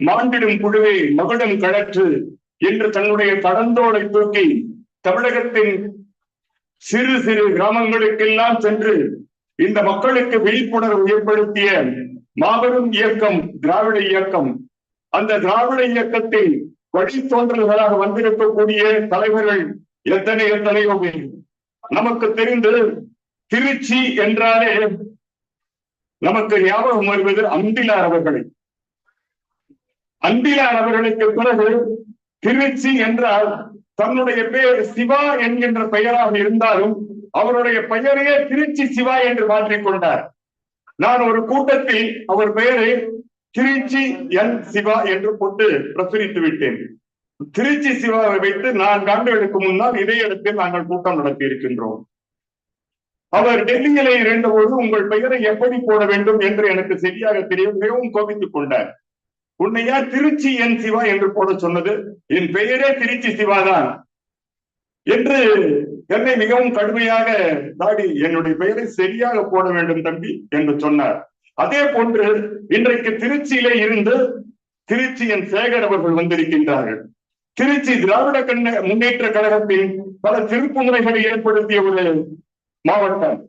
மாண்டிடும் குழுவே மகுடம் கழற்று என்று தன்னுடைய கடந்தோலை தூக்கி தமிழகத்தின் சிறு சிறு கிராமங்களுக்கெல்லாம் சென்று இந்த மக்களுக்கு விழிப்புணர்வு ஏற்படுத்திய மாபெரும் இயக்கம் திராவிட இயக்கம். அந்த திராவிட இயக்கத்தில் வழித்தோன்றல்களாக வந்திருக்கக்கூடிய தலைவர்கள் எத்தனை எத்தனையோ நமக்கு தெரிந்து திருச்சி என்றாலே நமக்கு ஞாபகம் வருவது அம்பிலார் அவர்களை. அன்பிலார் அவர்களுக்கு பிறகு திருச்சி என்றால் தன்னுடைய பெயர் சிவா என்கின்ற பெயராக இருந்தாலும் அவருடைய பெயரையே திருச்சி சிவா என்று மாற்றிக் கொண்டார். நான் ஒரு கூட்டத்தில் அவர் பெயரை திருச்சி என் சிவா என்று போட்டு பிரசுரித்து விட்டேன். திருச்சி சிவாவை வைத்து நான்கு ஆண்டுகளுக்கு முன்னால் இதே இடத்தில் நாங்கள் கூட்டம் நடத்தி இருக்கின்றோம். அவர் டெல்லியிலே இருந்தபோது உங்கள் பெயரை எப்படி போட வேண்டும் என்று எனக்கு சரியாக தெரியும் மிகவும் கோபித்துக் கொண்டார். உன்னையா திருச்சி என் சிவா என்று போட சொன்னது? என் பெயரே திருச்சி சிவாதான். என்று என்னை மிகவும் கடுமையாக தாடி என்னுடைய பெயரை சரியாக போட வேண்டும் தம்பி என்று சொன்னார். அதே போன்று இன்றைக்கு திருச்சியிலே இருந்து திருச்சியின் சேகர் அவர்கள் வந்திருக்கின்றார்கள். திருச்சி திராவிட கண்ண முன்னேற்ற கழகத்தின் பல திருப்புமுறைகளை ஏற்படுத்திய ஒரு மாவட்டம்.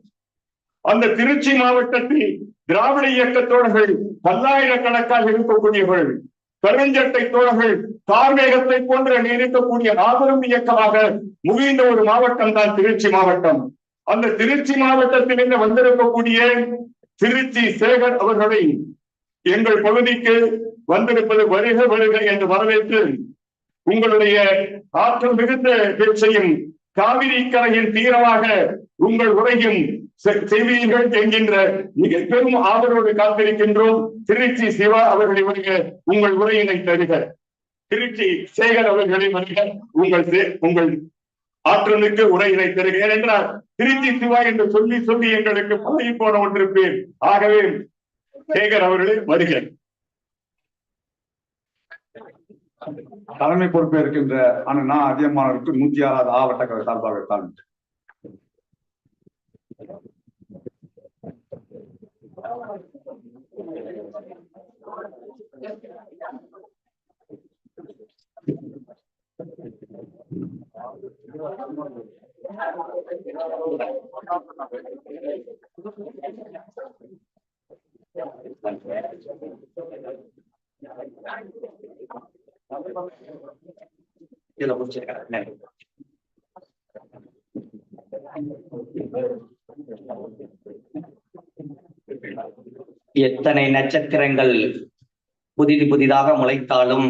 அந்த திருச்சி மாவட்டத்தில் திராவிட இயக்க தோழர்கள் பல்லாயிரக்கணக்காக இருக்கக்கூடியவர்கள் கருஞ்சட்டை தோழர்கள் தார்மேகத்தை போன்ற நீடிக்கக்கூடிய ஆபரும் இயக்கமாக முகிந்த ஒரு மாவட்டம் தான் திருச்சி மாவட்டம். அந்த திருச்சி மாவட்டத்திலிருந்து வந்திருக்கக்கூடிய திருச்சி சேகர் அவர்களை எங்கள் பகுதிக்கு வந்திருப்பது வருக வருக என்று வரவேற்று உங்களுடைய ஆற்றல் மிகுந்த பேச்சையும் காவிரி கரையின் தீரமாக உங்கள் உரையும் செய்வீர்கள் என்கின்ற மிக பெரும் ஆதரவோடு காத்திருக்கின்றோம். திருச்சி சிவா அவர்களை வருக உங்கள் உரையினை தருக. திருச்சி சேகர் அவர்களை வருக உங்கள் உங்கள் ஆற்றலுக்கு உரையினை தருக. ஏனென்றால் திருச்சி சிவா என்று சொல்லி சொல்லி எங்களுக்கு பழகி போன ஒன்றிருப்பேன். ஆகவே சேகர் அவர்களே வருக. தலைமை பொறுப்பேற்கின்ற அண்ணா அதிகமானவருக்கு நூத்தி ஆறாவது ஆவட்ட சார்பாக தான் இதுல முடிச்சிருக்கிறேன் எத்தனை நட்சத்திரங்கள் புதிது புதிதாக முளைத்தாலும்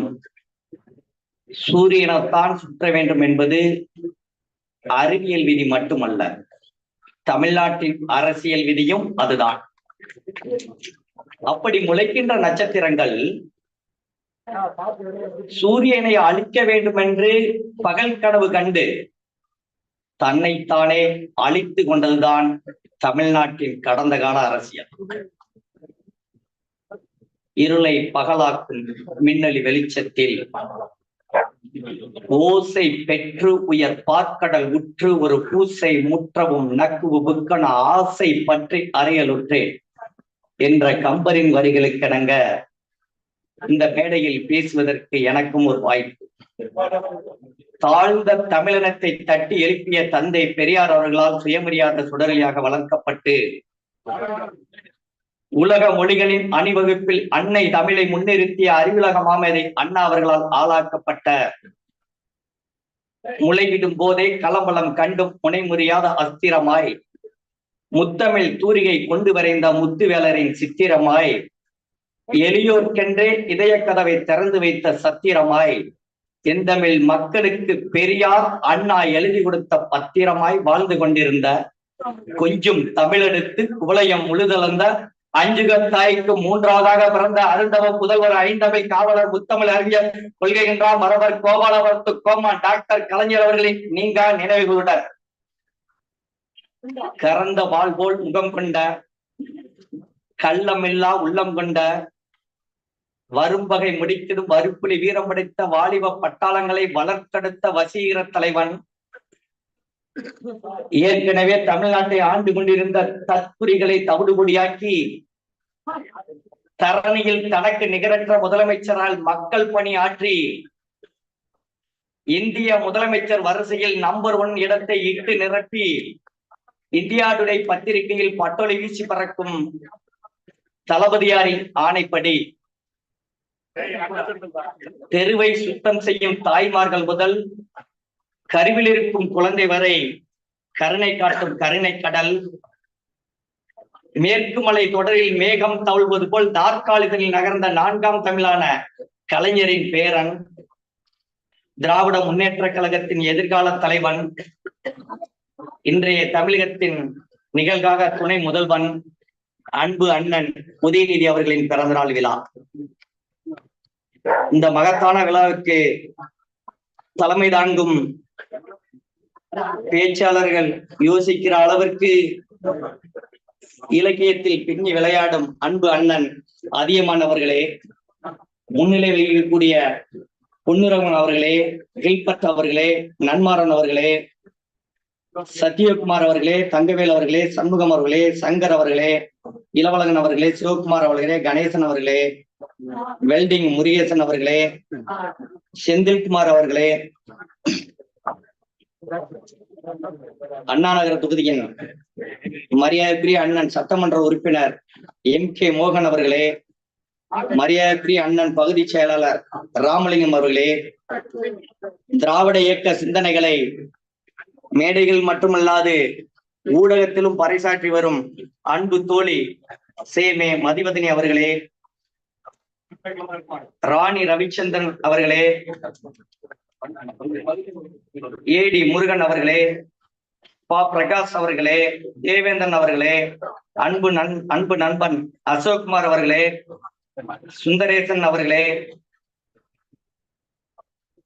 சூரியனைத்தான் சுற்ற வேண்டும் என்பது அறிவியல் விதி மட்டுமல்ல. தமிழ்நாட்டின் அரசியல் விதியும் அதுதான். அப்படி முளைக்கின்ற நட்சத்திரங்கள் சூரியனை அழிக்க வேண்டும் என்று பகல் கனவு கண்டு தன்னைத்தானே அழித்து கொண்டதுதான் தமிழ்நாட்டின் கடந்த கால அரசியல். இருளை பகலாக்கும் மின்னலி வெளிச்சத்தில். ஓசை பெற்று உயர் பார்க்கடல் உற்று ஒரு பூசை முற்றவும் நக்குவு புக்கன ஆசை பற்றி அறையலுற்று என்ற கம்பரின் வரிகளுக்கிணங்க இந்த மேடையில் பேசுவதற்கு எனக்கும் ஒரு வாய்ப்பு. தாழ்ந்த தமிழினத்தை தட்டி எழுப்பிய தந்தை பெரியார் அவர்களால் சுயமரியாதை சுடரலியாக வளர்க்கப்பட்டு உலக மொழிகளின் அணிவகுப்பில் அன்னை தமிழை முன்னிறுத்திய அறிவுலக மாமேதை அண்ணா அவர்களால் ஆளாக்கப்பட்ட முளைவிடும் போதே கலம்பலம் கண்டும் முனைமுறியாத அஸ்திரமாய் முத்தமிழ் தூரிகை கொண்டு வரைந்த முத்துவேலரின் சித்திரமாய் எளியோர்க்கென்றே இதய கதவை திறந்து வைத்த சத்திரமாய் செந்தமிழ் மக்களுக்கு பெரியார் அண்ணா எழுதி கொடுத்த பத்திரமாய் வாழ்ந்து கொண்டிருந்த கொஞ்சம் தமிழெடுத்து குவளையம் முழுதளந்த அஞ்சுக தாய்க்கு மூன்றாவதாக பிறந்த அருந்தவ புதல்வர் ஐந்தவை காவலர் முத்தமிழ் அறிஞர் கொள்கைகின்றார் மரவர் கோபாலவரத்து கோமா டாக்டர் கலைஞர் அவர்களின் நினைவு நினைவுகளுடன் கறந்த வாழ் போல் முகம் கொண்ட கள்ளமில்லா உள்ளம் கொண்ட வரும்பகை முடித்திடும் வறுப்புலி வீரம் படைத்த வாலிப பட்டாளங்களை வளர்த்தெடுத்த வசீகர தலைவன் ஏற்கனவே தமிழ்நாட்டை ஆண்டு கொண்டிருந்த தற்குறிகளை தவிடுபொடியாக்கி தரணியில் தனக்கு நிகரற்ற முதலமைச்சரால் மக்கள் பணி ஆற்றி இந்திய முதலமைச்சர் வரிசையில் நம்பர் ஒன் இடத்தை இட்டு நிரப்பி இந்தியா டுடே பத்திரிகையில் பட்டொலி வீசி பறக்கும் தளபதியாரின் ஆணைப்படி தெருவை சுத்தம் செய்யும் தாய்மார்கள் முதல் கருவில் இருக்கும் குழந்தை வரை கருணை காட்டும் கருணை கடல். மேற்கு மலை தொடரில் மேகம் தவழ்வது போல் நாற்காலிகளில் நகர்ந்த நான்காம் தமிழான கலைஞரின் பேரன் திராவிட முன்னேற்ற கழகத்தின் எதிர்கால தலைவன் இன்றைய தமிழகத்தின் நிகழ்காக துணை முதல்வன் அன்பு அண்ணன் உதயநிதி அவர்களின் பிறந்தநாள் விழா. இந்த மகத்தான விழாவுக்கு தலைமை தாங்கும் பேச்சாளர்கள் யோசிக்கிற அளவிற்கு இலக்கியத்தில் பின்னி விளையாடும் அன்பு அண்ணன் அதியமானவர்களே முன்னிலை வகிக்கக்கூடிய பொன்னுரவன் அவர்களே கில்பட் அவர்களே நன்மாறன் அவர்களே சத்யகுமார் அவர்களே தங்கவேல் அவர்களே சண்முகம் அவர்களே சங்கர் அவர்களே இளவழகன் அவர்களே சிவகுமார் அவர்களே கணேசன் அவர்களே வெல்டிங் முருகேசன் அவர்களே செந்தில்குமார் அவர்களே அண்ணா நகர தொகுதியின் மரியாதைக்குரிய அண்ணன் சட்டமன்ற உறுப்பினர் எம். கே. மோகன் அவர்களே மரியாதைக்குரிய அண்ணன் பகுதி செயலாளர் ராமலிங்கம் அவர்களே திராவிட இயக்க சிந்தனைகளை மேடைகள் மட்டுமல்லாது ஊடகத்திலும் பறைசாற்றி வரும் அன்பு தோழி சேமே மதிவதனி அவர்களே ராணி ரவிச்சந்திரன் அவர்களே ஏடி முருகன் அவர்களே பா. பிரகாஷ் அவர்களே தேவேந்திரன் அவர்களே அன்பு நன் அன்பு நண்பன் அசோக்குமார் அவர்களே சுந்தரேசன் அவர்களே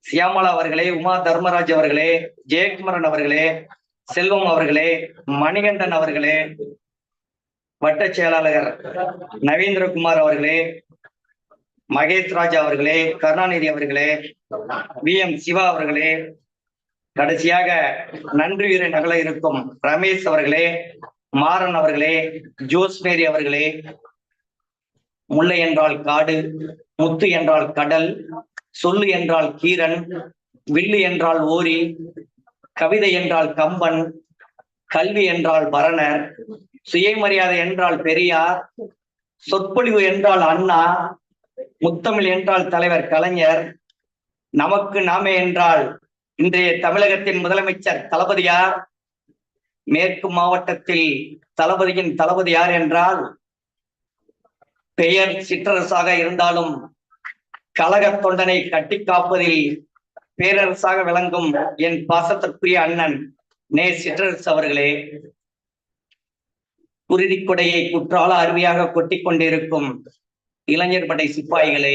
சியாமலா அவர்களே உமா தர்மராஜ் அவர்களே ஜெயக்குமரன் அவர்களே செல்வம் அவர்களே மணிகண்டன் அவர்களே வட்ட செயலாளர் நவீந்திரகுமார் அவர்களே மகேஷ் ராஜா அவர்களே கருணாநிதி அவர்களே வி எம் சிவா அவர்களே கடைசியாக நன்றி உயிரை நகல இருக்கும் ரமேஷ் அவர்களே மாறன் அவர்களே ஜோஸ்மேரி அவர்களே முல்லை என்றால் காடு முத்து என்றால் கடல் சொல்லு என்றால் கீரன் வில்லு என்றால் ஓரி கவிதை என்றால் கம்பன் கல்வி என்றால் பரணர் சுயமரியாதை என்றால் பெரியார் சொற்பொழிவு என்றால் அண்ணா முத்தமிழ் என்றால் தலைவர் கலைஞர் நமக்கு நாமே என்றால் இன்றைய தமிழகத்தின் முதலமைச்சர் தளபதியார் மேற்கு மாவட்டத்தில் தளபதியின் தளபதி யார் என்றால் பெயர் சிற்றரசாக இருந்தாலும் கழக தொண்டனை கட்டி காப்பதில் பேரரசாக விளங்கும் என் பாசத்திற்குரிய அண்ணன் நே. சிற்றரசு அவர்களே குருதி கொடையை குற்றால அருவியாக கொட்டிக் கொண்டிருக்கும் இளைஞர் படை சிப்பாய்களே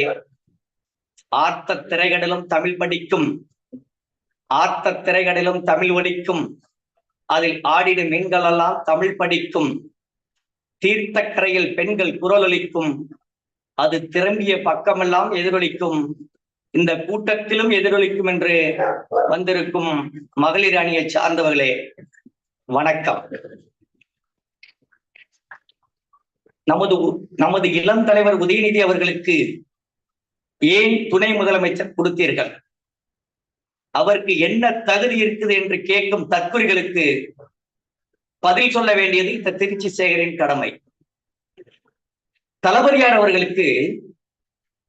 ஆர்த்த திரைகடலும் தமிழ் படிக்கும். ஆர்த்த திரைகடலும் தமிழ் ஒலிக்கும். அதில் ஆடிடும் மீன்கள் எல்லாம் தமிழ் படிக்கும். தீர்த்தக்கரையில் பெண்கள் குரலொலிக்கும் அது திரும்பிய பக்கமெல்லாம் எதிரொலிக்கும். இந்த கூட்டத்திலும் எதிரொலிக்கும் என்று வந்திருக்கும் மகளிர் அணியை சார்ந்தவர்களே வணக்கம். நமது உ- நமது இளம் தலைவர் உதயநிதி அவர்களுக்கு ஏன் துணை முதலமைச்சர் கொடுத்தீர்கள்? அவருக்கு என்ன தகுதி இருக்குது என்று கேட்கும் தற்கொலைகளுக்கு பதில் சொல்ல வேண்டியது இந்த திருச்சி சேகரின் கடமை. தளபதியார் அவர்களுக்கு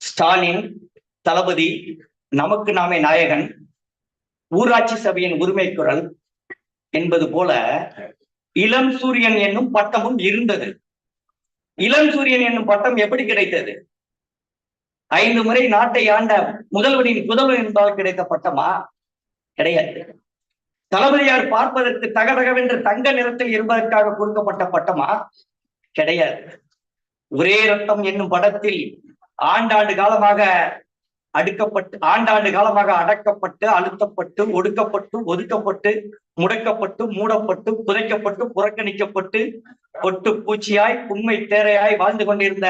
ஸ்டாலின் தளபதி நமக்கு நாமே நாயகன் ஊராட்சி சபையின் உரிமை குரல் என்பது போல இளம் சூரியன் என்னும் பட்டமும் இருந்தது. இளம் சூரியன் என்னும் பட்டம் எப்படி கிடைத்தது? ஐந்து முறை நாட்டை ஆண்ட முதல்வனின் புதல்வன் என்பதால் கிடைத்த பட்டமா கிடையாது. தளபதியார் பார்ப்பதற்கு தகதகவென்று தங்க நிறத்தில் இருப்பதற்காக கொடுக்கப்பட்ட பட்டமா கிடையாது. ஒரே ரத்தம் என்னும் படத்தில் ஆண்டாண்டு காலமாக அடுக்கப்பட்டு ஆண்டாண்டு காலமாக அடக்கப்பட்டு அழுத்தப்பட்டு ஒடுக்கப்பட்டு ஒதுக்கப்பட்டு முடக்கப்பட்டு மூடப்பட்டு புதைக்கப்பட்டு புறக்கணிக்கப்பட்டு பொட்டு பூச்சியாய் உண்மை தேரையாய் வாழ்ந்து கொண்டிருந்த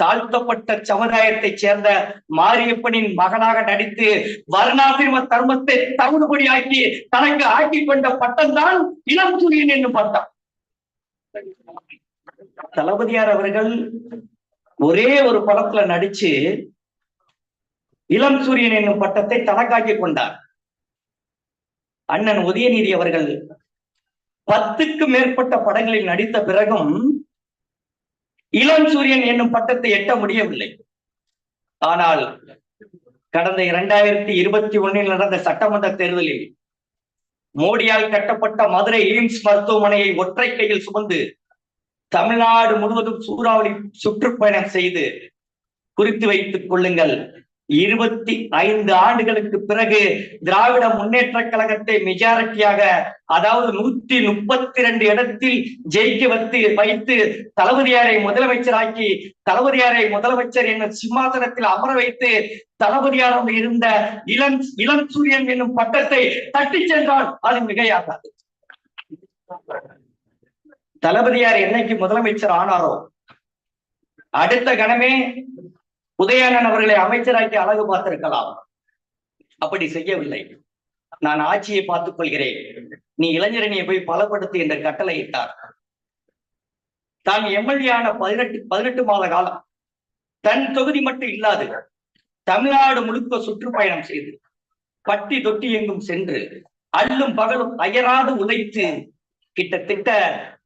தாழ்த்தப்பட்ட சமுதாயத்தைச் சேர்ந்த மாரியப்பனின் மகனாக நடித்து வர்ணாசிரம தர்மத்தை தவிடுபடியாக்கி தனக்கு ஆக்கி கொண்ட பட்டம் தான் இளம் சூரியன் என்னும் பட்டம். தளபதியார் அவர்கள் ஒரே ஒரு படத்துல நடிச்சு இளம் சூரியன் என்னும் பட்டத்தை தனக்காக்கி கொண்டார். அண்ணன் உதயநிதி அவர்கள் பத்துக்கு மேற்பட்ட படங்களில் நடித்த பிறகும் இளம் சூரியன் என்னும் பட்டத்தை எட்ட முடியவில்லை. ஆனால் கடந்த இரண்டாயிரத்தி இருபத்தி ஒன்னில் நடந்த சட்டமன்ற தேர்தலில் மோடியால் கட்டப்பட்ட மதுரை எய்ம்ஸ் மருத்துவமனையை ஒற்றை கையில் சுமந்து தமிழ்நாடு முழுவதும் சூறாவளி சுற்றுப்பயணம் செய்து குறித்து வைத்துக் கொள்ளுங்கள். இருபத்தி ஐந்து ஆண்டுகளுக்கு பிறகு திராவிட முன்னேற்ற கழகத்தை மெஜாரிட்டியாக அதாவது நூத்தி முப்பத்தி ரெண்டு இடத்தில் ஜெயிக்க வைத்து வைத்து தளபதியாரை முதலமைச்சராக்கி தளபதியாரை முதலமைச்சர் என சிம்மாசனத்தில் அமர வைத்து தளபதியாரம் இருந்த இளம் இளம் சூரியன் என்னும் பட்டத்தை தட்டி சென்றால் அது மிகையாகாது. தளபதியார் என்னைக்கு முதலமைச்சர் ஆனாரோ? அடுத்த கணமே உதயணன் அவர்களை அமைச்சராக்கி அழகு பார்த்திருக்கலாம். அப்படி செய்யவில்லை. நான் ஆட்சியை பார்த்துக் கொள்கிறேன். நீ இளைஞரணியை போய் பலப்படுத்து என்ற கட்டளையிட்டார். தான் எம்எல்ஏ ஆன பதினெட்டு பதினெட்டு மாத காலம். தன் தொகுதி மட்டும் இல்லாது தமிழ்நாடு முழுக்க சுற்றுப்பயணம் செய்து பட்டி தொட்டி எங்கும் சென்று அல்லும் பகலும் அயராது உழைத்து கிட்டத்தட்ட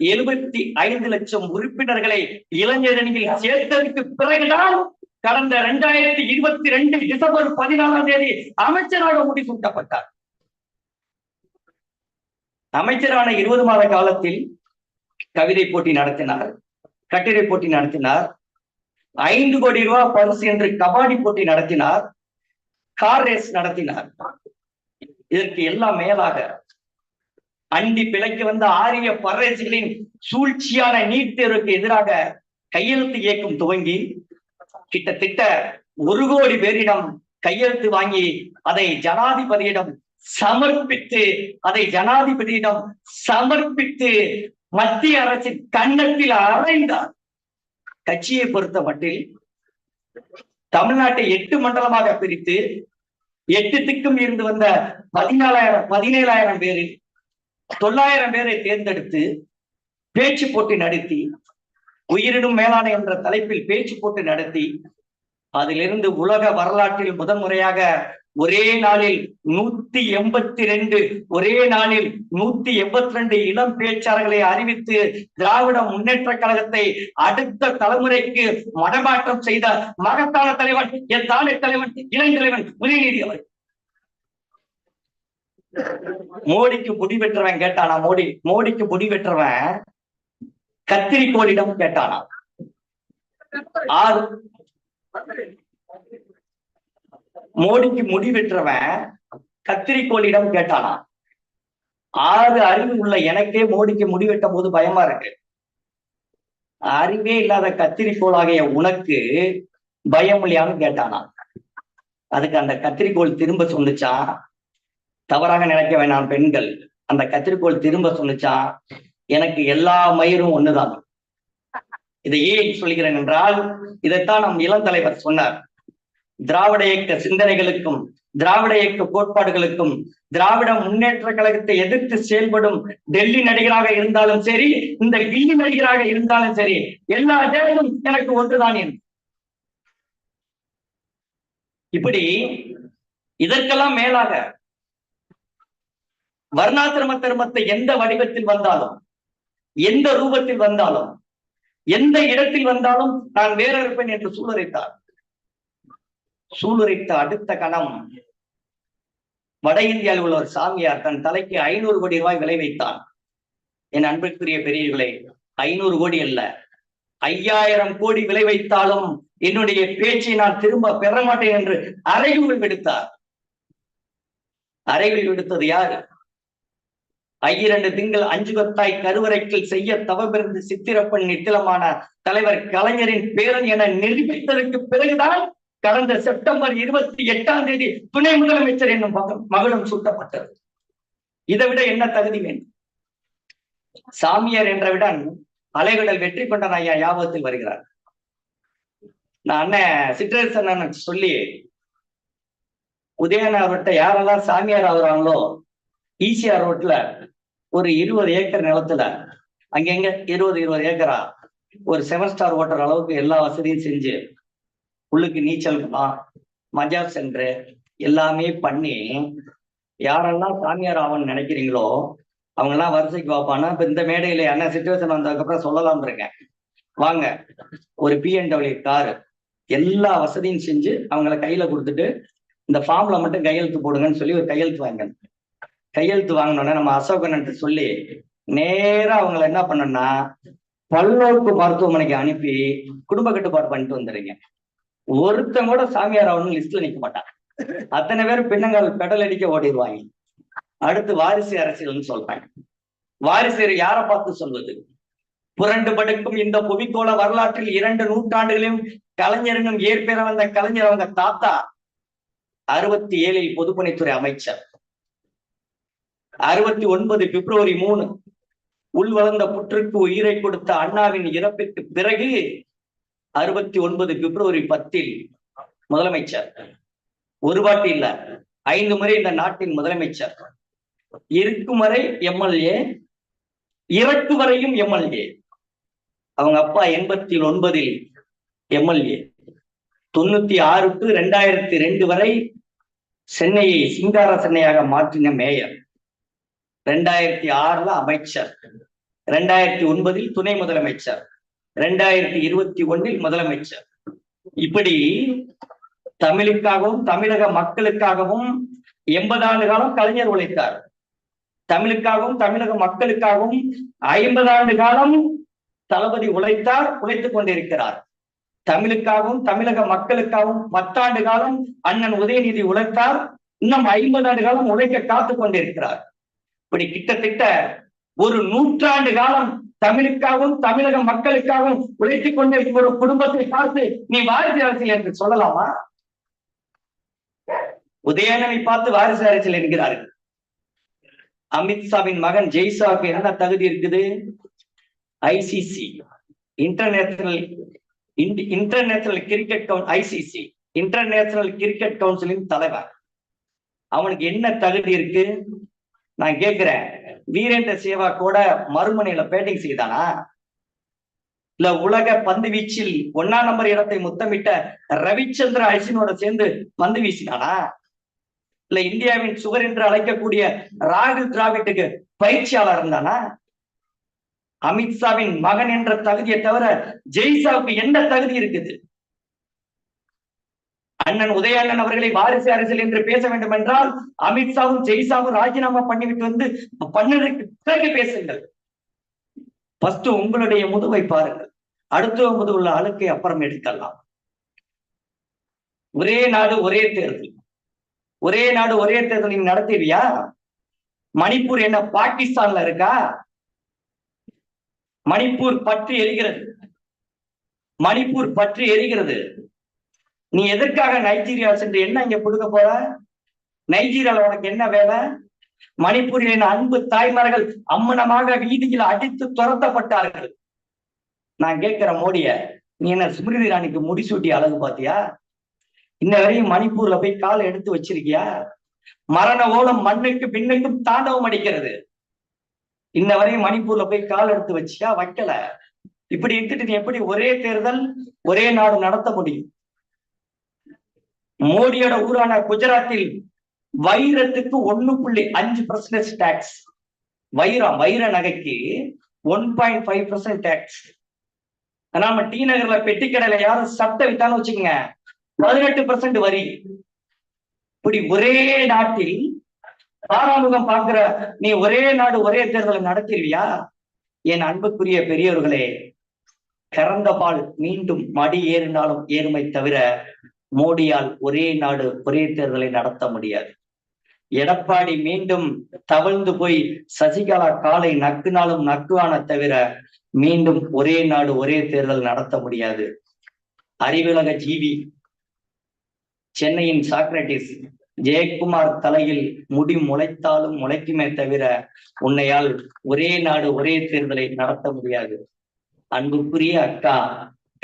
எழுபத்தி ஐந்து லட்சம் உறுப்பினர்களை இளைஞரணியில் சேர்த்ததற்கு பிறகுதான் கடந்த இரண்டாயிரத்தி இருபத்தி ரெண்டு டிசம்பர் பதினாலாம் தேதி அமைச்சராக முடிசூட்டப்பட்டார். அமைச்சரான இருபது மாத காலத்தில் கவிதை போட்டி நடத்தினார் கட்டுரை போட்டி நடத்தினார் ஐந்து கோடி ரூபாய் பரிசு என்று கபாடி போட்டி நடத்தினார் கார் ரேஸ் நடத்தினார். இதற்கு எல்லாம் மேலாக அண்டி பிழைக்கு வந்த ஆரிய பரதேசிகளின் சூழ்ச்சியான நீட் தேர்வுக்கு எதிராக கையெழுத்து இயக்கம் துவங்கி கிட்டத்தட்ட ஒரு கோடி பேரிடம் கையெழுத்து வாங்கி அதை ஜனாதிபதியிடம் சமர்ப்பித்து அதை ஜனாதிபதியிடம் சமர்ப்பித்து மத்திய அரசின் கண்ணத்தில் அறைந்தார் கட்சியை பொறுத்த மட்டில் தமிழ்நாட்டை எட்டு மண்டலமாக பிரித்து எட்டு திக்கும் இருந்து வந்த பதினாலாயிரம் பதினேழாயிரம் பேரில் தொள்ளாயிரம் பேரை தேர்ந்தெடுத்து பேச்சு போட்டி நடத்தி உயிரினும் மேலான என்ற தலைப்பில் பேச்சு போட்டு நடத்தி அதிலிருந்து உலக வரலாற்றில் முதன் முறையாக ஒரே நாளில் நூத்தி எண்பத்தி ரெண்டு ஒரே நாளில் நூத்தி எண்பத்தி ரெண்டு இளம் பேச்சாளர்களை அறிவித்து திராவிட முன்னேற்ற கழகத்தை அடுத்த தலைமுறைக்கு மடமாற்றம் செய்த மகத்தான தலைவன் என் தாலை தலைவன் இளைஞலைவன் உதயநிதி அவர் மோடிக்கு முடி வெட்டுறவன் கேட்டானா? மோடி மோடிக்கு முடி வெட்டுறவன் கத்திரிக்கோளிடம் கேட்டானா ஆறு. மோடிக்கு முடி கத்திரிக்கோளிடம் கேட்டானா ஆறு அறிவு உள்ள எனக்கே மோடிக்கு முடிவெட்டும் போது பயமா இருக்கு. அறிவே இல்லாத கத்திரிக்கோளாகிய உனக்கு பயம் இல்லையான்னு கேட்டானா அதுக்கு அந்த கத்திரிக்கோள் திரும்ப சொன்னுச்சா தவறாக நினைக்க வேண்டாம் பெண்கள். அந்த கத்திரிக்கோள் திரும்ப சொன்னுச்சா எனக்கு எல்லா மயிரும் ஒண்ணுதான். இதை ஏன் சொல்கிறேன் என்றால் இதைத்தான் நம் இளம் தலைவர் சொன்னார். திராவிட இயக்க சிந்தனைகளுக்கும் திராவிட இயக்க கோட்பாடுகளுக்கும் திராவிட முன்னேற்ற கழகத்தை எதிர்த்து செயல்படும் டெல்லி நடிகராக இருந்தாலும் சரி இந்த கில்லி நடிகராக இருந்தாலும் சரி எல்லா தேவையும் எனக்கு ஒன்றுதான் இப்படி இதற்கெல்லாம் மேலாக வர்ணாசிரம தர்மத்தை எந்த வடிவத்தில் வந்தாலும் எந்த ரூபத்தில் வந்தாலும் எந்த இடத்தில் வந்தாலும் நான் வேற இருப்பேன் என்று சூளுரைத்தார். சூளுரைத்த அடுத்த கணம் வட இந்தியாவில் உள்ள ஒரு சாமியார் தன் தலைக்கு ஐநூறு கோடி ரூபாய் விலை வைத்தான். என் அன்பிற்குரிய பெரியவர்களே ஐநூறு கோடி அல்ல ஐயாயிரம் கோடி விலை வைத்தாலும் என்னுடைய பேச்சை நான் திரும்ப பெற மாட்டேன் என்று அறைகுள் விடுத்தார். அறைகுள் விடுத்தது யார்? ஐயிரண்டு திங்கள் அஞ்சு பத்தாய் கருவறைக்கில் செய்ய தவபிறந்து சித்திரப்பன் நித்திலமான தலைவர் கலைஞரின் பேரன் என நிரூபித்ததற்கு பிறகுதான் கடந்த செப்டம்பர் இருபத்தி எட்டாம் தேதி துணை முதலமைச்சர் என்னும் மகன் மகளும் சூட்டப்பட்டது. இதை விட என்ன தகுதி வேண்டும்? சாமியார் என்றவிடன் அலைகடல் வெற்றி கொண்ட ஐயா யாபத்தில் வருகிறார். நான் அண்ணன் சிற்றரசன் சொல்லி உதயன அவர்கிட்ட யாரெல்லாம் சாமியார் ஆகுறாங்களோ ஈசிஆர் ரோட்ல ஒரு இருபது ஏக்கர் நிலத்துல அங்கங்க இருபது இருபது ஏக்கரா? ஒரு செவன் ஸ்டார் ஓட்டுற அளவுக்கு எல்லா வசதியும் செஞ்சு உள்ளுக்கு நீச்சல் குளம் மஜா சென்டர் எல்லாமே பண்ணி யாரெல்லாம் சாமியார் ஆகணும்னு நினைக்கிறீங்களோ அவங்க எல்லாம் வரிசைக்கு வாப்பானா இப்ப இந்த மேடையில என்ன சுச்சுவேஷன் வந்ததுக்கப்புறம் சொல்லலாம் இருக்கேன். வாங்க ஒரு பிஎன்டபிள்யூ காரு எல்லா வசதியும் செஞ்சு அவங்கள கையில கொடுத்துட்டு இந்த ஃபார்ம்ல மட்டும் கையெழுத்து போடுங்கன்னு சொல்லி ஒரு கையெழுத்து வாங்க கையெழுத்து வாங்கினோடனே நம்ம அசோகன்ட்டு சொல்லி நேரா அவங்கள என்ன பண்ணோம்னா பல்லோக்கு மருத்துவமனைக்கு அனுப்பி குடும்ப கட்டுப்பாடு பண்ணிட்டு வந்துடுங்க ஒருத்தன் கூட சாமியார் ஆகணும் லிஸ்ட்ல நிக்க மாட்டான். அத்தனை பேர் பின்னங்கள் பெடல் அடிக்க ஓடிடுவாங்க. அடுத்து வாரிசு அரசியல்னு சொல்றாங்க. வாரிசு யாரை பார்த்து சொல்வது? புரண்டு படுக்கும் இந்த புவிக்கோள வரலாற்றில் இரண்டு நூற்றாண்டுகளையும் கலைஞரினும் ஏற்பெற வந்த கலைஞர் அவங்க தாத்தா. அறுபத்தி ஏழில் பொதுப்பணித்துறை அமைச்சர். அறுபத்தி ஒன்பது பிப்ரவரி மூணு உள்வளர்ந்த புற்றுக்கு உயிரை கொடுத்த அண்ணாவின் இறப்பிற்கு பிறகு அறுபத்தி ஒன்பது பிப்ரவரி பத்தில் முதலமைச்சர். ஒரு பாட்டு இல்ல ஐந்து முறை இந்த நாட்டின் முதலமைச்சர். இருக்கும் வரை எம்எல்ஏ இறக்கு வரையும் எம்எல்ஏ. அவங்க அப்பா எண்பத்தி ஒன்பதில் எம்எல்ஏ. தொண்ணூத்தி ஆறு டு ரெண்டாயிரத்தி ரெண்டு வரை சென்னையை சிங்கார சென்னையாக மாற்றின மேயர். ரெண்டாயிரத்தி ஆறுல அமைச்சர். ரெண்டாயிரத்தி ஒன்பதில் துணை முதலமைச்சர். ரெண்டாயிரத்தி இருபத்தி ஒன்னில் முதலமைச்சர். இப்படி தமிழுக்காகவும் தமிழக மக்களுக்காகவும் எண்பது ஆண்டு காலம் கலைஞர் உழைத்தார். தமிழுக்காகவும் தமிழக மக்களுக்காகவும் ஐம்பது ஆண்டு காலம் தளபதி உழைத்தார் உழைத்துக் கொண்டிருக்கிறார். தமிழுக்காகவும் தமிழக மக்களுக்காகவும் பத்தாண்டு காலம் அண்ணன் உதயநிதி உழைத்தார். இன்னும் ஐம்பது ஆண்டு காலம் உழைக்க காத்து கொண்டிருக்கிறார். இப்படி கிட்டத்தட்ட ஒரு நூற்றாண்டு காலம் தமிழுக்காகவும் தமிழக மக்களுக்காகவும் உழைத்துக் கொண்டே ஒரு குடும்பத்தை பார்த்து நீ வாரிசு அரசியல் என்று சொல்லலாமா? உதயணனை பார்த்து வாரிசு அரசியல் என்கிறார்கள். அமித்ஷாவின் மகன் ஜெய்ஷாவுக்கு என்ன தகுதி இருக்குது? ICC international international cricket council ICC international cricket கவுன்சிலின் தலைவர். அவனுக்கு என்ன தகுதி இருக்கு? நான் கேட்கிறேன் வீரேந்திர சேவா கூட மறுமனையில பேட்டிங் செய்தானா? இல்ல உலக பந்து வீச்சில் ஒன்னா நம்பர் இடத்தை முத்தமிட்ட ரவிச்சந்திர அஸ்வினோட சேர்ந்து பந்து வீசினானா? இல்ல இந்தியாவின் சுவர் என்று அழைக்கக்கூடிய ராகுல் டிராவிட்டுக்கு பயிற்சியாளர் இருந்தானா? அமித்ஷாவின் மகன் என்ற தகுதியை தவிர ஜெய்ஷாவுக்கு என்ன தகுதி இருக்குது? அண்ணன் உதயண்ணன் அவர்களை வாரிசு அரசியல் என்று பேச வேண்டும் என்றால் அமித்ஷாவும் ஜெய்ஷாவும் ராஜினாமா பண்ணிவிட்டு வந்து பண்ணதுக்கு பிறகு பேசுங்கள். ஃபர்ஸ்ட் உங்களுடைய முதுவை பாருங்கள். அடுத்த முதுகுள்ள அழுக்கை அப்புறம் எடுக்கலாம். ஒரே நாடு ஒரே தேர்தல். ஒரே நாடு ஒரே தேர்தல் நீங்க நடத்துவியா மணிப்பூர் என்ன பாகிஸ்தான்ல இருக்கா? மணிப்பூர் பற்றி எரிகிறது. மணிப்பூர் பற்றி எரிகிறது. நீ எதற்காக நைஜீரியா சென்று என்ன இங்க கொடுக்க போற? நைஜீரியால உனக்கு என்ன வேலை? மணிப்பூரின் அன்பு தாய்மார்கள் அம்மனமாக வீதியில் அடித்து துரத்தப்பட்டார்கள். நான் கேட்கிற மோடிய நீ என்ன ஸ்மிருதி ராணிக்கு முடிசூட்டி அழகு பாத்தியா இன்ன வரையும் மணிப்பூர்ல போய் காலை எடுத்து வச்சிருக்கியா? மரண ஓலம் மண்ணுக்கு பின்னுக்கும் தாண்டவம் அடிக்கிறது. இன்ன வரையும் மணிப்பூர்ல போய் கால் எடுத்து வச்சியா? வைக்கல. இப்படி இருந்துட்டு நீ எப்படி ஒரே தேர்தல் ஒரே நாடு நடத்த முடியும்? மோடியோட ஊரான குஜராத்தில் வைரத்துக்கு ஒண்ணு புள்ளி அஞ்சு பர்சன்டேஜ் டேக்ஸ் வைரம் வைர நகைக்கு one point five percent tax நம்ம டி நகர்ல பெட்டி கடையில யாரும் சட்டை விட்டாலும் வச்சுக்கோங்க பதினெட்டு பர்சன்ட் வரி. இப்படி ஒரே நாட்டில் பாராமுகம் பார்க்கிற நீ ஒரே நாடு ஒரே தேர்தலை நடத்திருவியா? என் அன்புக்குரிய பெரியவர்களே கறந்த பால் மீண்டும் மடி ஏறினாலும் ஏறுமை தவிர மோடியால் ஒரே நாடு ஒரே தேர்தலை நடத்த முடியாது. எடப்பாடி மீண்டும் தவழ்ந்து போய் சசிகலா காலை நக்குனாலும் நக்குவான தவிர மீண்டும் ஒரே நாடு ஒரே தேர்தல் நடத்த முடியாது. அறிவுலக ஜீவி சென்னையின் சாக்ரட்டிஸ் ஜெயக்குமார் தலையில் முடி முளைத்தாலும் முளைக்குமே தவிர உன்னையால் ஒரே நாடு ஒரே தேர்தலை நடத்த முடியாது. அன்புக்குரிய அக்கா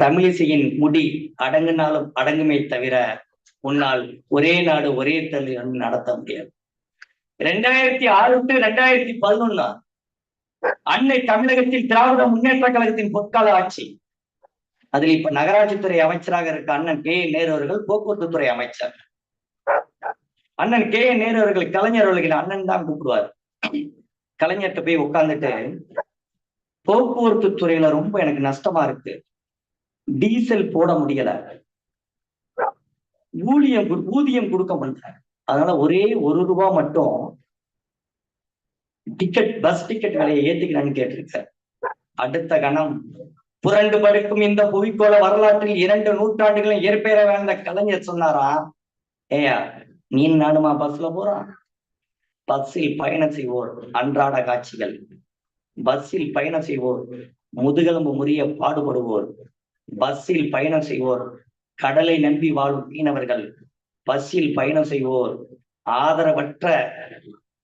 தமிழிசையின் முடி அடங்குனாலும் அடங்குமே தவிர உன்னால் ஒரே நாடு ஒரே தள்ளி நடத்த முடியாது. ரெண்டாயிரத்தி ஆறு டு ரெண்டாயிரத்தி பதினொன்னா அன்னை தமிழகத்தில் திராவிட முன்னேற்ற கழகத்தின் பொற்கால ஆட்சி. அதில் இப்ப நகராட்சித்துறை அமைச்சராக இருக்க அண்ணன் கே நேரு அவர்கள் போக்குவரத்து துறை அமைச்சர். அண்ணன் கே நேரு அவர்கள் கலைஞர் அவர்களின் அண்ணன் தான் கூப்பிடுவார். கலைஞர்கிட்ட போய் உட்கார்ந்துட்டு போக்குவரத்து துறையில ரொம்ப எனக்கு நஷ்டமா இருக்கு. டீசல் போட முடியல. ஊழியம் ஊதியம் கொடுக்க முடியல. அதனால ஒரே ஒரு ரூபா மட்டும் டிக்கெட் பஸ் டிக்கெட் விலையை ஏத்திக்கலான்னு கேட்டிருக்கார் அடுத்த கணம் புரண்டு படுக்கும் இந்த புவிக்கோள வரலாற்றில் இரண்டு நூற்றாண்டுகளும் ஏற்பெற வாழ்ந்த கலைஞர் சொன்னாரா? ஏயா நீ நானுமா பஸ்ல போறான் பஸ்ஸில் பயணம் செய்வோர் அன்றாட காட்சிகள். பஸ்ஸில் பயணம் செய்வோர் முதுகெலும்பு முறிய பாடுபடுவோர் பஸ்ஸில் பயணம் செய்வோர். கடலை நம்பி வாழும் மீனவர்கள் பஸ்ஸில் பயணம் செய்வோர். ஆதரவற்ற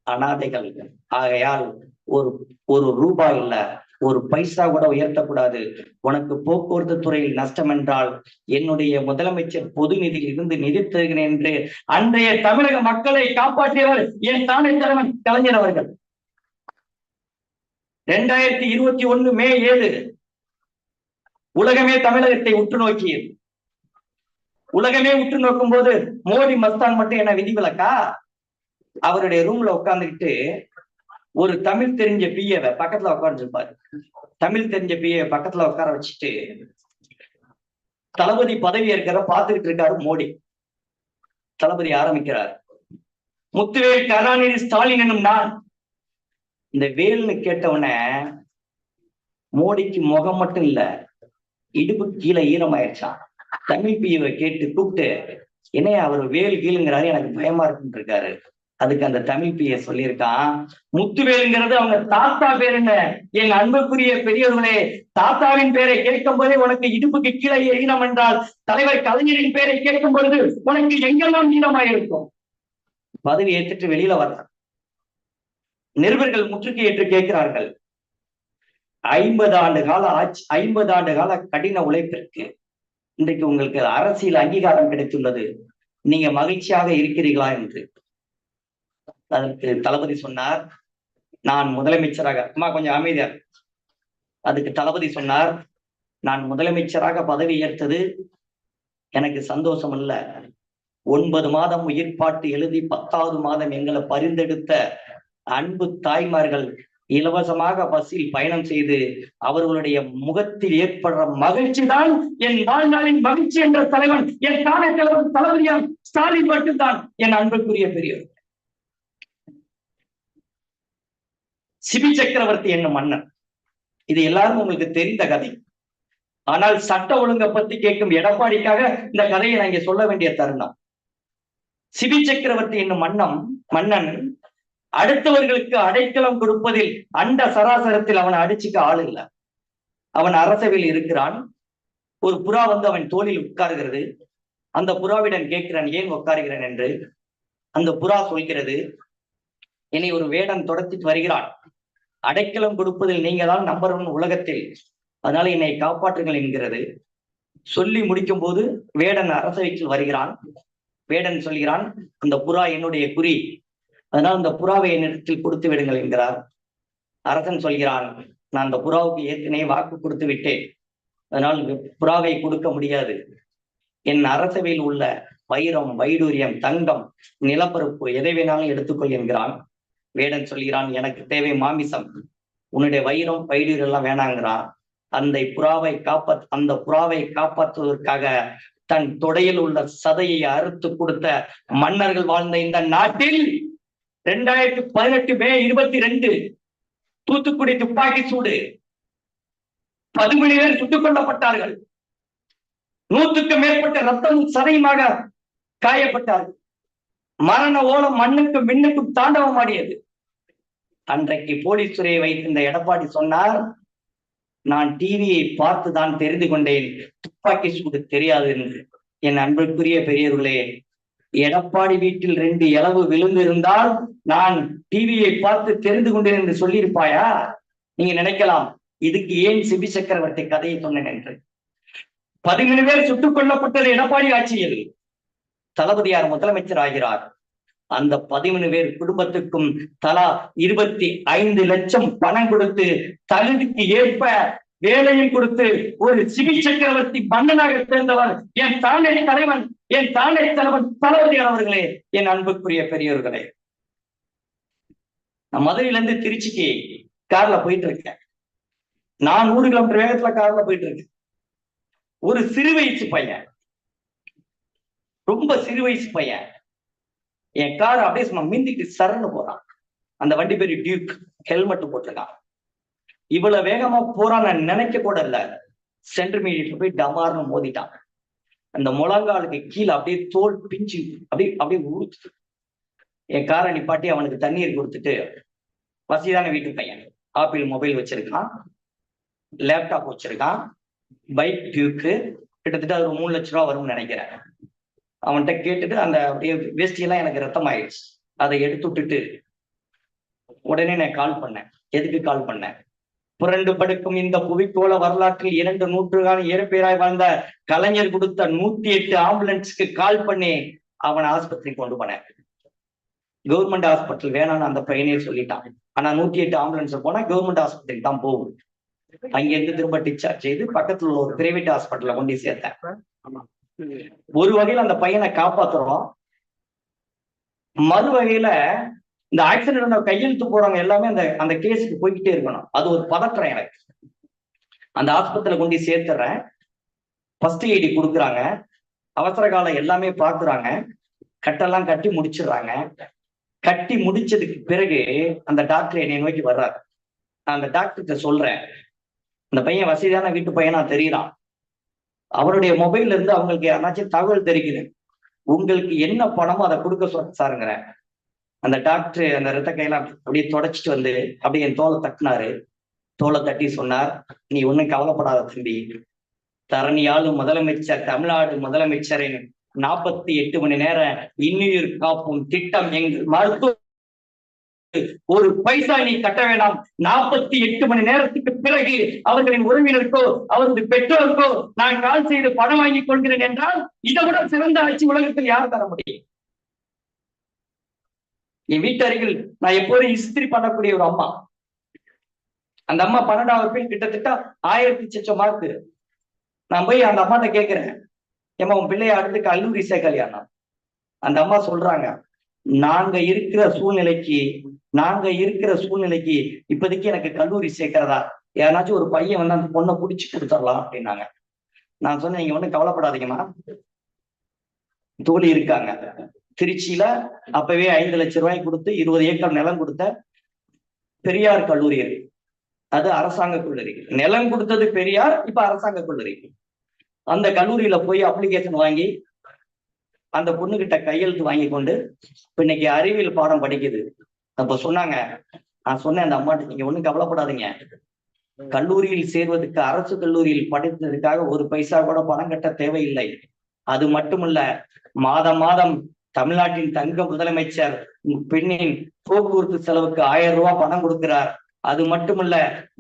அனாதைகள். ஆகையால் ஒரு ஒரு ரூபாய் இல்ல ஒரு பைசா கூட உயர்த்தக்கூடாது. உனக்கு போக்குவரத்து துறையில் நஷ்டம் என்றால் என்னுடைய முதலமைச்சர் பொது நிதியில் இருந்து நிதி தருகிறேன் என்று அன்றைய தமிழக மக்களை காப்பாற்றியவர் என் தானே தலைவன் கலைஞர் அவர்கள். இரண்டாயிரத்தி இருபத்தி ஒண்ணு மே ஏழு உலகமே தமிழகத்தை உற்று நோக்கியது. உலகமே உற்று நோக்கும் போது மோடி மஸ்தான் மட்டும் என்ன விதிவிலக்கா? அவருடைய ரூம்ல உட்காந்துக்கிட்டு ஒரு தமிழ் தெரிஞ்ச பிஏவை பக்கத்துல உட்காந்துருப்பாரு தமிழ் தெரிஞ்ச பிஏ பக்கத்துல உட்கார வச்சுட்டு தளபதி பதவி ஏற்கிற பார்த்துக்கிட்டு இருக்காரு மோடி. தளபதி ஆரம்பிக்கிறார். முத்துவேல் கருணாநிதி ஸ்டாலின் என்னும் நான். இந்த வேல்னு கேட்டவன மோடிக்கு முகம் மட்டும் இல்ல இடுப்பு கீழே ஈரமாயிருச்சான் தமிழ் பியவை கேட்டு கூப்பிட்டு என்னையா அவர் வேல் கீழுங்கிறாரு எனக்கு பயமா இருக்குன்னு இருக்காரு அதுக்கு அந்த தமிழ் பிய சொல்லியிருக்கான் முத்துவேலுங்கிறது அவங்க தாத்தா பேர் என்ன எங்க அன்புக்குரிய பெரியவர்களே தாத்தாவின் பேரை கேட்கும் போதே உனக்கு இடுப்புக்கு கீழே ஈனம் என்றால் தலைவர் கலைஞரின் பேரை கேட்கும் பொழுது உனக்கு எங்கெல்லாம் ஈனமாயிருக்கும் பதவி ஏற்றுட்டு வெளியில வர்றார் நிருபர்கள் முற்றுக்கு ஏற்று கேட்கிறார்கள். ஐம்பது ஆண்டு கால ஆட்சி ஐம்பது ஆண்டு கால கடின உழைப்பிற்கு இன்றைக்கு உங்களுக்கு அரசியல் அங்கீகாரம் கிடைத்துள்ளது. நீங்க மகிழ்ச்சியாக இருக்கிறீர்களா என்று. அதற்கு தளபதி சொன்னார். நான் முதலமைச்சராக அம்மா கொஞ்சம் அமைதியார் அதுக்கு தளபதி சொன்னார் நான் முதலமைச்சராக பதவி ஏற்றது எனக்கு சந்தோஷம் அல்ல. ஒன்பது மாதம் உயிர்ப்பாட்டு எழுதி பத்தாவது மாதம் எங்களை பரிந்தெடுத்த அன்பு தாய்மார்கள் இலவசமாக பஸ்ஸில் பயணம் செய்து அவர்களுடைய முகத்தில் ஏற்படுற மகிழ்ச்சி தான் என் வாழ்நாளின் மகிழ்ச்சி என்ற தலைவன். என் தானே தலைவர் தளபதியாம் ஸ்டாலின் மட்டும்தான். என் அன்புக்குரிய பெரியவர் சிபி சக்கரவர்த்தி என்னும் மன்னன். இது எல்லாரும் உங்களுக்கு தெரிந்த கதை. ஆனால் சட்ட ஒழுங்கை பத்தி கேட்கும் எடப்பாடிக்காக இந்த கதையை நான் இங்க சொல்ல வேண்டிய தருணம். சிபி சக்கரவர்த்தி என்னும் மன்னம் மன்னன் அடுத்தவர்களுக்கு அடைக்கலம் கொடுப்பதில் அண்ட சராசரத்தில் அவனை அடிச்சுக்க ஆள் இல்லை. அவன் அரசவையில் இருக்கிறான். ஒரு புறா வந்து அவன் தோளில் உட்காருகிறது. அந்த புறாவிடம் கேட்கிறான் ஏன் உட்காருகிறேன்? என்று. அந்த புறா சொல்கிறது என்னை ஒரு வேடன் தொடர்த்திட்டு வருகிறான். அடைக்கலம் கொடுப்பதில் நீங்க தான் நம்பர் ஒன் உலகத்தில். அதனால என்னை காப்பாற்றுங்கள் என்கிறது. சொல்லி முடிக்கும் போது வேடன் அரசவைக்கு வருகிறான். வேடன் சொல்கிறான் அந்த புறா என்னுடைய குறி. அதனால் அந்த புறாவை என்னிடத்தில் கொடுத்து விடுங்கள் என்கிறார். அரசன் சொல்கிறான் நான் அந்த புறாவுக்கு ஏற்கனவே வாக்கு கொடுத்து விட்டேன். அதனால் புறாவை கொடுக்க முடியாது. என் அரசவையில் உள்ள வைரம் வைடூரியம் தங்கம் நிலப்பரப்பு எதை வேணாலும் எடுத்துக்கொள் என்கிறான். வேடன் சொல்கிறான் எனக்கு தேவை மாமிசம். உன்னுடைய வைரம் வைடூர் எல்லாம் வேணாங்கிறான். அந்த புறாவை காப்பாத் அந்த புறாவை காப்பாற்றுவதற்காக தன் தொடையில் உள்ள சதையை அறுத்து கொடுத்த மன்னர்கள் வாழ்ந்த இந்த நாட்டில் ரெண்டாயிரத்தி பதினெட்டு மே இருபத்தி ரெண்டு தூத்துக்குடி துப்பாக்கி சூடு. பதிமூணு பேர் சுட்டுக் கொல்லப்பட்டார்கள். நூத்துக்கு மேற்பட்ட ரத்தம் சதையுமாக காயப்பட்டார்கள். மரண ஓலம் மண்ணுக்கும் மின்னுக்கும் தாண்டவம் ஆடியது. அன்றைக்கு போலீஸ் துறையை வைத்திருந்த எடப்பாடி சொன்னார் நான் டிவியை பார்த்து தான் தெரிந்து கொண்டேன். துப்பாக்கி சூடு தெரியாது என்று. என் அன்புக்குரிய பெரியவர்களே எடப்பாடி வீட்டில் ரெண்டு இளவு விழுந்திருந்தால் நான் டிவியை பார்த்து தெரிந்து கொண்டேன் என்று சொல்லியிருப்பாயா? நீங்க நினைக்கலாம் இதுக்கு ஏன் சிபி சக்கரவர்த்தி கதையை சொன்னேன் என்று. பதிமூணு பேர் சுட்டுக் கொல்லப்பட்டது எடப்பாடி ஆட்சியில் தளபதியார் முதலமைச்சர் ஆகிறார். அந்த பதிமூணு பேர் குடும்பத்துக்கும் தலா இருபத்தி ஐந்து லட்சம் பணம் கொடுத்து தகுதிக்கு ஏற்ப வேலையும் கொடுத்து ஒரு சிபி சக்கரவர்த்தி மன்னனாக சேர்ந்தவர் என் தானே தலைவன். என் தானே தலைவன் தளபதியானவர்களே என் அன்புக்குரிய பெரியவர்களே நான் மதுரையில இருந்து திருச்சிக்கு கார்ல போயிட்டு இருக்கேன் நான் நூறு கிலோமீட்டர் வேகத்துல கார்ல போயிட்டு இருக்கேன் ஒரு சிறு வயசு பையன். ரொம்ப சிறு வயசு பையன். என் கார் அப்படியே சும்மா மிந்திக்கு சரணு போறான். அந்த வண்டி பேரு டியூக் ஹெல்மெட் போட்டிருக்கான். இவ்வளவு வேகமா போறான்னு நினைக்க கூட இல்ல. சென்டர் மீடியட்ல போய் டமார்னு மோதிட்டான். அந்த முழங்காலுக்கு கீழே அப்படியே தோல் பிஞ்சு அப்படியே அப்படியே ஊறுச்சு என் காரை நிப்பாட்டி அவனுக்கு தண்ணீர் கொடுத்துட்டு வசதியான வீட்டு பையன். ஆப்பிள் மொபைல் வச்சிருக்கான். லேப்டாப் வச்சிருக்கான். Bike Duke. கிட்டத்தட்ட அது ஒரு மூணு லட்ச ரூபா வரும்னு நினைக்கிறேன். அவன்கிட்ட கேட்டுட்டு அந்த அப்படியே வேஷ்டியெல்லாம் எனக்கு ரத்தம் ஆயிடுச்சு அதை எடுத்து விட்டுட்டு உடனே நான் கால் பண்ணேன். எதுக்கு கால் பண்ணேன்? புரண்டு படுக்கும் இந்த புவிக்கோள வரலாற்றில் இரண்டு நூற்றுக்கான இயற்பெயராய் வாழ்ந்த கலைஞர் கொடுத்த நூத்தி எட்டு ஆம்புலன்ஸ்க்கு கால் பண்ணி அவனை ஆஸ்பத்திரிக்கு கொண்டு போனேன் கவர்மெண்ட் ஹாஸ்பிட்டல் வேணாம்னு அந்த பையனே சொல்லிட்டான். ஆனா நூத்தி எட்டு ஆம்புலன்ஸ் போனா கவர்மெண்ட் ஹாஸ்பிட்டலுக்கு தான் போகும். அங்கிருந்து திரும்ப டிஸ்சார்ஜ் செய்து பக்கத்துல உள்ள ஒரு பிரைவேட் ஹாஸ்பிட்டல்ல கொண்டு சேர்த்தேன். ஒரு வகையில அந்த பையனை காப்பாத்துறோம். மறு வகையில இந்த ஆக்சிடென்ட் கையெழுத்து போறவங்க எல்லாமே அந்த அந்த கேஸுக்கு போய்கிட்டே இருக்கணும். அது ஒரு பதற்றம் எனக்கு. அந்த ஆஸ்பத்திரியில கொண்டு சேர்த்துறேன். ஃபர்ஸ்ட் எய்டி கொடுக்குறாங்க. அவசர காலம் எல்லாமே பாக்குறாங்க. கட்டெல்லாம் கட்டி முடிச்சிடுறாங்க. கட்டி முடிச்சதுக்கு பிறகு அந்த டாக்டர் என்னை நோக்கி வர்றாரு. நான் அந்த டாக்டர்கிட்ட சொல்றேன். அந்த பையன் வசதியான வீட்டு பையனா தெரியறான். அவருடைய மொபைல்ல இருந்து அவங்களுக்கு யாராச்சும் தகவல் தெரிக்குது. உங்களுக்கு என்ன பணமோ அதை கொடுக்க சொல்ல சாருங்கிறேன். அந்த டாக்டர் அந்த ரத்த கையெல்லாம் அப்படியே தொடச்சிட்டு வந்து அப்படியே என் தோலை தட்டினாரு. தோலை தட்டி சொன்னார் நீ ஒன்னும் கவலைப்படாத தம்பி. தரணியாலும் முதலமைச்சர் தமிழ்நாடு முதலமைச்சரின் நாற்பத்தி எட்டு மணி நேரம் இன்னுயிர் காப்பும் திட்டம் எங்கள் மருத்துவ ஒரு பைசா நீ கட்ட வேண்டாம். நாற்பத்தி எட்டு மணி நேரத்துக்கு பிறகு அவர்களின் உறவினருக்கோ அவரது பெற்றோருக்கோ நான் கால் செய்து பணம் வாங்கி கொள்கிறேன் என்றால் இதை விட சிறந்த ஆட்சி உலகத்தில் யார் தர முடியும்? என் வீட்டருகில் நான் எப்போதும் இஸ்திரி பண்ணக்கூடிய ஒரு அம்மா. அந்த அம்மா பன்னெண்டாவது வகுப்பில் கிட்டத்தட்ட ஆயிரத்தி சச்சம் மார்க்கு. நான் போய் அந்த அம்மாட்ட கேட்கிறேன் ஏமா உன் பிள்ளைய அடுத்து கல்லூரி சேர்க்கலையாண்ணா அந்த அம்மா சொல்றாங்க நாங்க இருக்கிற சூழ்நிலைக்கு நாங்க இருக்கிற சூழ்நிலைக்கு இப்போதைக்கு எனக்கு கல்லூரி சேர்க்கிறதா? ஏதாச்சும் ஒரு பையன் வந்து அந்த பொண்ணை பிடிச்சி கொடுத்துடலாம் அப்படின்னாங்க. நான் சொன்னேன் நீங்க ஒன்றும் கவலைப்படாதீங்கம்மா. தோழி இருக்காங்க. திருச்சியில அப்பவே ஐந்து லட்சம் ரூபாய் கொடுத்து இருபது ஏக்கர் நிலம் கொடுத்த பெரியார் கல்லூரி இருக்கு. அது அரசாங்க கல்லூரி நிலம் கொடுத்தது பெரியார் இப்ப அரசாங்க கல்லூரி அந்த கல்லூரியில போய் அப்ளிகேஷன் வாங்கி அந்த பொண்ணுகிட்ட கையெழுத்து வாங்கி கொண்டு இப்ப இன்னைக்கு அறிவியல் பாடம் படிக்குது. அப்ப சொன்னாங்க நான் சொன்னேன் அந்த அம்மாட்ட நீங்க ஒண்ணும் கவலைப்படாதீங்க. கல்லூரியில் சேர்வதற்கு அரசு கல்லூரியில் படித்ததுக்காக ஒரு பைசா கூட பணம் கட்ட தேவையில்லை. அது மட்டுமல்ல மாதம் மாதம் தமிழ்நாட்டின் தங்க முதலமைச்சர் பெண்ணின் போக்குவரத்து செலவுக்கு ஆயிரம் ரூபாய் பணம் கொடுக்கிறார். அது மட்டுமல்ல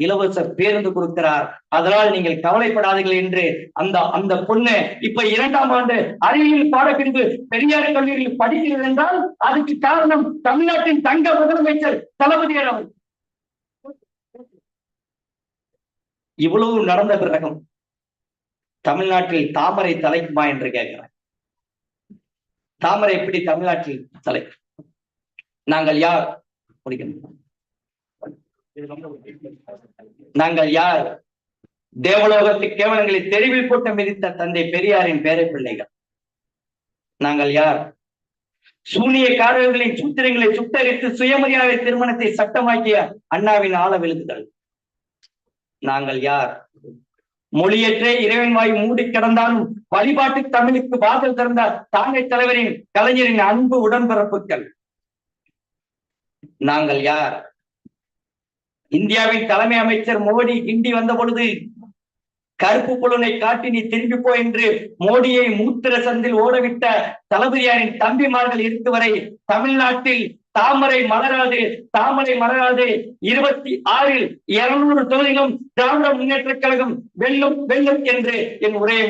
இலவச பேருந்து கொடுக்கிறார். அதனால் நீங்கள் கவலைப்படாதீர்கள் என்று அந்த அந்த பொண்ணு இப்ப இரண்டாம் ஆண்டு அறிவியல் பாடப்பிரிவு பெரியார் கல்லூரியில் படிக்கிறது என்றால் அதுக்கு காரணம் தமிழ்நாட்டின் தங்க முதலமைச்சர் தளபதியார் அவர் இவ்வளவு நடந்த பிறகும் தமிழ்நாட்டில் தாமரை தலைக்குமா என்று கேட்கிறேன் தாமரை எப்படி தமிழ்நாட்டில் தலை? நாங்கள் யார்? நாங்கள் யார்? தேவலோகத்து கேவலங்களை தெருவில் போட்டு மிதித்த தந்தை பெரியாரின் பேரை பிள்ளைகள். நாங்கள் யார்? சூனியக்காரர்களின் சூத்திரங்களை சுட்டரித்து சுயமரியாதை திருமணத்தை சட்டமாக்கிய அண்ணாவின் ஆள விழுந்துகள். நாங்கள் யார்? மொழியற்றே இறைவன் வாய் மூடி கிடந்தாலும் வழிபாட்டு தமிழுக்கு வாசல் திறந்தார் தாங்கை தலைவரின் கலைஞரின் அன்பு உடன்பிறப்புகள். நாங்கள் யார்? இந்தியாவின் தலைமை அமைச்சர் மோடி கிண்டி வந்த பொழுது கருப்பு புலனை காட்டி நீ திரும்பி போ என்று மோடியை மூத்திர சந்தில் ஓடவிட்ட தளபதியாரின் தம்பிமார்கள் இருக்கு வரை தமிழ்நாட்டில் தாமரை மலராது தாமரை மலராது. இருபத்தி ஆறில் இருநூறு தொகுதிகளும் திராவிட முன்னேற்ற கழகம் வெல்லும் வெல்லும் என்று என் உரையை